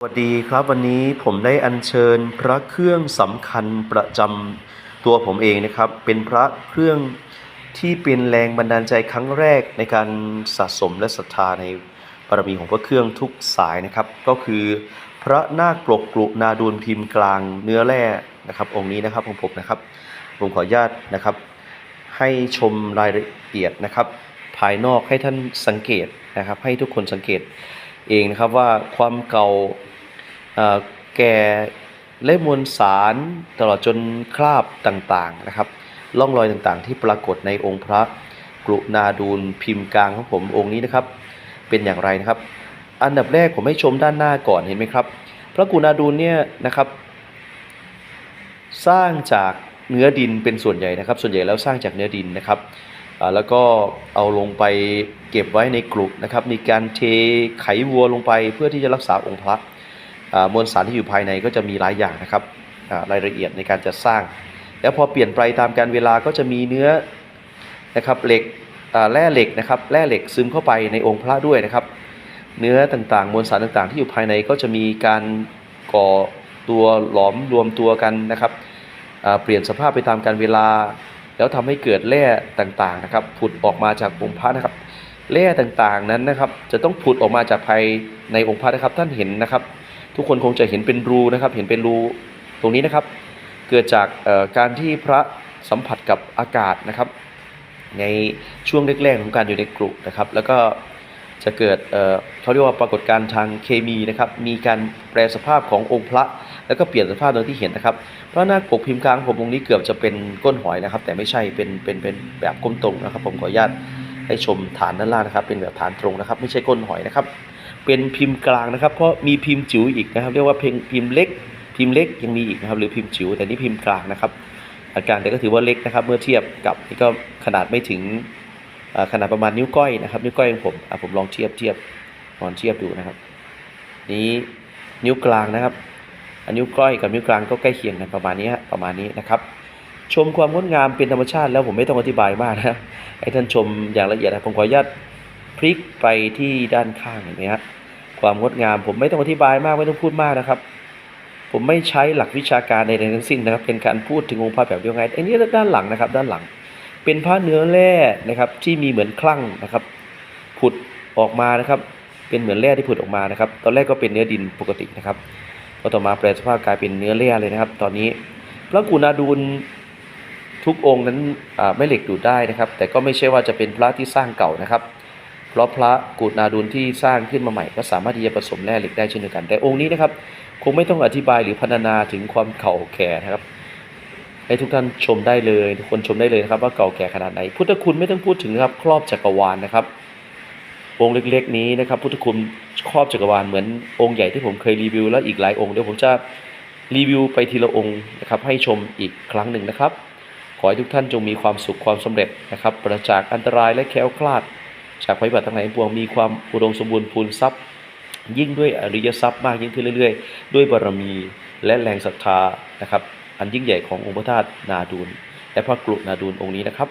สวัสดีครับวันนี้ผมได้อัญเชิญพระเครื่องสำคัญประจำตัวผมเองนะครับ เป็นพระเครื่องที่เป็นแรงบันดาลใจครั้งแรกในการสะสมและศรัทธาในบารมีของพระเครื่องทุกสายนะครับ ก็คือพระนาคปลกกลุนาดูลพิมพ์กลางเนื้อแร่นะครับ องค์นี้นะครับของผมนะครับผมขออนุญาตนะครับ ให้ชมรายละเอียดนะครับ ภายนอกให้ท่านสังเกตนะครับ ให้ทุกคนสังเกต เองนะครับว่าความเก่าแก่และมวลสารตลอดจนคราบต่างๆนะครับร่องรอยต่างๆ ที่ปรากฏในองค์พระกรุณาดูลพิมพ์กลางของผมองค์นี้นะครับ เป็นอย่างไรนะครับ อันดับแรกผมให้ชมด้านหน้าก่อนเห็นไหมครับ พระกรุณาดูลเนี่ยนะครับ สร้างจากเนื้อดินเป็นส่วนใหญ่นะครับ ส่วนใหญ่แล้วสร้างจากเนื้อดินนะครับ แล้วก็เอาลงไปเก็บไว้ในกรุนะครับ มีการเทไขวัวลงไปเพื่อที่จะรักษาองค์พระมวลสารที่อยู่ภายในก็จะมีหลายอย่างนะครับรายละเอียดในการจัดสร้าง แล้วพอเปลี่ยนไปตามการเวลาก็จะมีเนื้อนะครับเหล็กแร่เหล็กนะครับแร่เหล็กซึมเข้าไปในองค์พระด้วยนะครับ เนื้อต่างๆ มวลสารต่างๆ ที่อยู่ภายในก็จะมีการก่อตัวหลอมรวมตัวกันนะครับเปลี่ยนสภาพไปตามการเวลา แล้วทำให้เกิดแร่ต่างๆนะครับ ผุดออกมาจากองค์พระนะครับแร่ต่างๆนั้นนะครับ จะต้องผุดออกมาจากภายในองค์พระนะครับท่านเห็นนะครับ ทุกคนคงจะเห็นเป็นรูนะครับ เห็นเป็นรูตรงนี้นะครับ เกิดจากการที่พระสัมผัสกับอากาศนะครับ ในช่วงแรกๆของการอยู่ในกรุนะครับ แล้วก็ จะเกิดเขาเรียกว่าปรากฏการณ์ทางเคมีนะครับ มีการแปลสภาพขององค์พระ แล้วก็เปลี่ยนสภาพโดังที่เห็นนะครับพระหน้าปกพิมพ์กลางผมองนี้เกือบจะเป็นก้นหอยนะครับ แต่ไม่ใช่เป็นเป็นเป็นแบบก้มตรงนะครับ ผมขออนุญาตให้ชมฐานด้านล่างนะครับ เป็นแบบฐานตรงนะครับ ไม่ใช่ก้นหอยนะครับ เป็นพิมพ์กลางนะครับ เพราะมีพิมพ์จิ๋วอีกนะครับ เรียกว่าพิมพ์พิมพ์เล็ก พิมพ์เล็กยังมีอีกนะครับ หรือพิมพ์จิ๋วแต่นี่พิมพ์กลางนะครับ อาการแต่ก็ถือว่าเล็กนะครับ เมื่อเทียบกับนี่ก็ขนาดไม่ถึง ขนาดประมาณนิ้วก้อยนะครับ นิ้วก้อยของผมผมลองเทียบเทียบลองเทียบดูนะครับ นี้นิ้วกลางนะครับอันนิ้วก้อยกับนิ้วกลางก็ใกล้เคียงกันประมาณนี้ประมาณนี้นะครับ ชมความงดงามเป็นธรรมชาติแล้วผมไม่ต้องอธิบายมากนะให้ท่านชมอย่างละเอียดนะผมขออนุญาตพลิกไปที่ด้านข้างเห็นไหมฮะความงดงามผมไม่ต้องอธิบายมากไม่ต้องพูดมากนะครับ ผมไม่ใช้หลักวิชาการใดๆทั้งสิ้นนะครับ เป็นการพูดถึงองค์พระแบบเดียวกันอันนี้ด้านหลังนะครับ ด้านหลัง เป็นพระเนื้อแร่นะครับ ที่มีเหมือนคลั่งนะครับ ผุดออกมานะครับ เป็นเหมือนแร่ที่ผุดออกมานะครับ ตอนแรกก็เป็นเนื้อดินปกตินะครับพอต่อมาแปลสภาพกลายเป็นเนื้อแร่เลยนะครับ ตอนนี้พระกุณาดูลทุกองค์นั้นไม่เหล็กดูดได้นะครับ แต่ก็ไม่ใช่ว่าจะเป็นพระที่สร้างเก่านะครับ เพราะพระกุณาดูลที่สร้างขึ้นมาใหม่ ก็สามารถที่จะผสมแร่เหล็กได้เช่นเดียวกัน แต่องค์นี้นะครับ คงไม่ต้องอธิบายหรือพรรณนาถึงความเก่าแก่นะครับ ให้ทุกท่านชมได้เลยทุกคนชมได้เลยนะครับ ว่าเก่าแก่ขนาดไหน พุทธคุณไม่ต้องพูดถึงนะครับ ครอบจักรวาลนะครับ องค์เล็กๆนี้นะครับ พุทธคุณครอบจักรวาลเหมือนองค์ใหญ่ที่ผมเคยรีวิว แล้วอีกหลายองค์เดี๋ยวผมจะรีวิวไปทีละองค์นะครับ ให้ชมอีกครั้งหนึ่งนะครับ ขอให้ทุกท่านจงมีความสุขความสำเร็จนะครับประจากอันตรายและแคล้วคลาด จากภัยพิบัติทั้งหลายปวงมีความอุดมสมบูรณ์พูนทรัพย์ ยิ่งด้วยอริยทรัพย์มากยิ่งขึ้นเรื่อย ๆ ด้วยบารมีและแรงศรัทธานะครับ อันยิ่งใหญ่ขององค์พระธาตุนาดูลและพระกรุนาดูลองค์นี้นะครับ